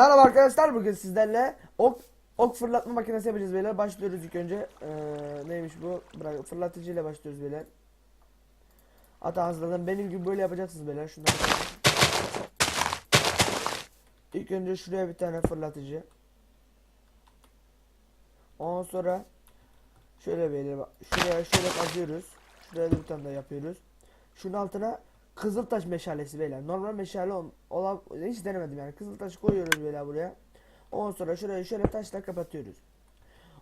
Merhaba arkadaşlar bugün sizlerle ok ok fırlatma makinesi yapacağız beyler. Başlıyoruz ilk önce. Ee, neymiş bu? Bırak fırlatıcı ile başlıyoruz beyler. Hatta hazırladım. Benim gibi böyle yapacaksınız beyler. Şunları. İlk önce şuraya bir tane fırlatıcı. Ondan sonra şöyle beyler. Şuraya şöyle kazıyoruz. Şuraya bir tane daha yapıyoruz. Şunun altına Kızıltaş meşalesi beyler. Normal meşale ol- olan hiç denemedim yani. Kızıltaş koyuyoruz beyler buraya. Ondan sonra şurayı şöyle taşla kapatıyoruz.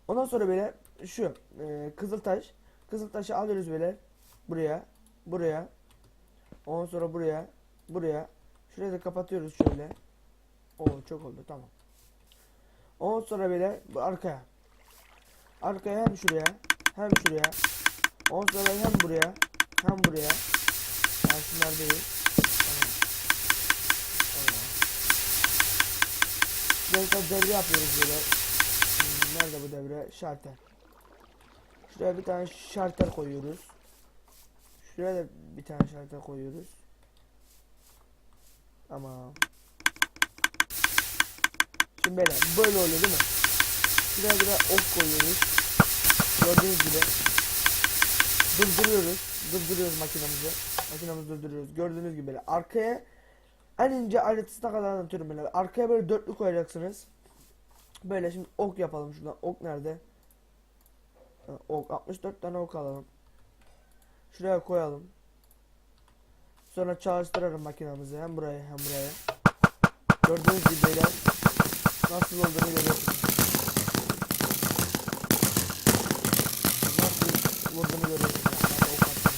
Ondan sonra böyle şu e, kızıltaş kızıltaşı alıyoruz böyle buraya buraya ondan sonra buraya buraya şurayı da kapatıyoruz şöyle. Oo çok oldu tamam. Ondan sonra böyle bu arkaya arkaya hem şuraya hem şuraya ondan sonra hem buraya hem buraya yani şunlar değil. Tamam. Devre yapıyoruz böyle. Hmm, Nerede bu devre? Şarter. Şuraya bir tane şarter koyuyoruz. Şuraya da bir tane şarter koyuyoruz. Tamam. Şimdi böyle böyle oluyor değil mi? Şuraya bir ok koyuyoruz. Gördüğünüz gibi. Durduruyoruz. Durduruyoruz makinamızı. Makinamızı durduruyoruz. Gördüğünüz gibi böyle arkaya en ince ayrıntısına kadar anlatıyorum böyle. Arkaya böyle dörtlü koyacaksınız. Böyle şimdi ok yapalım şuradan. Ok nerede? Ok 64 tane ok alalım. Şuraya koyalım. Sonra çalıştırırım makinamızı hem buraya hem buraya. Gördüğünüz gibi böyle nasıl olduğunu görüyorsunuz. Nasıl vurduğunu görüyorsunuz. Yani. Ben de ok attım.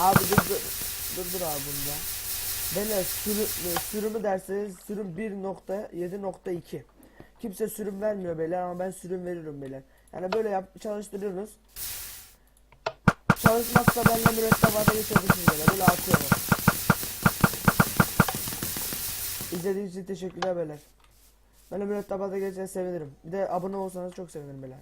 Abi dur dur. Dur dur abi bunda. Beyler sürü, sürümü derseniz sürüm 1.7.2. Kimse sürüm vermiyor beyler ama ben sürüm veririm beyler. Yani böyle yap çalıştırıyorsunuz. Çalışmazsa benimle mürettebata geçebilirsiniz beyler. Böyle atıyorum. İzlediğiniz için teşekkürler beyler. Benimle mürettebata geçer sevinirim. Bir de abone olsanız çok sevinirim beyler.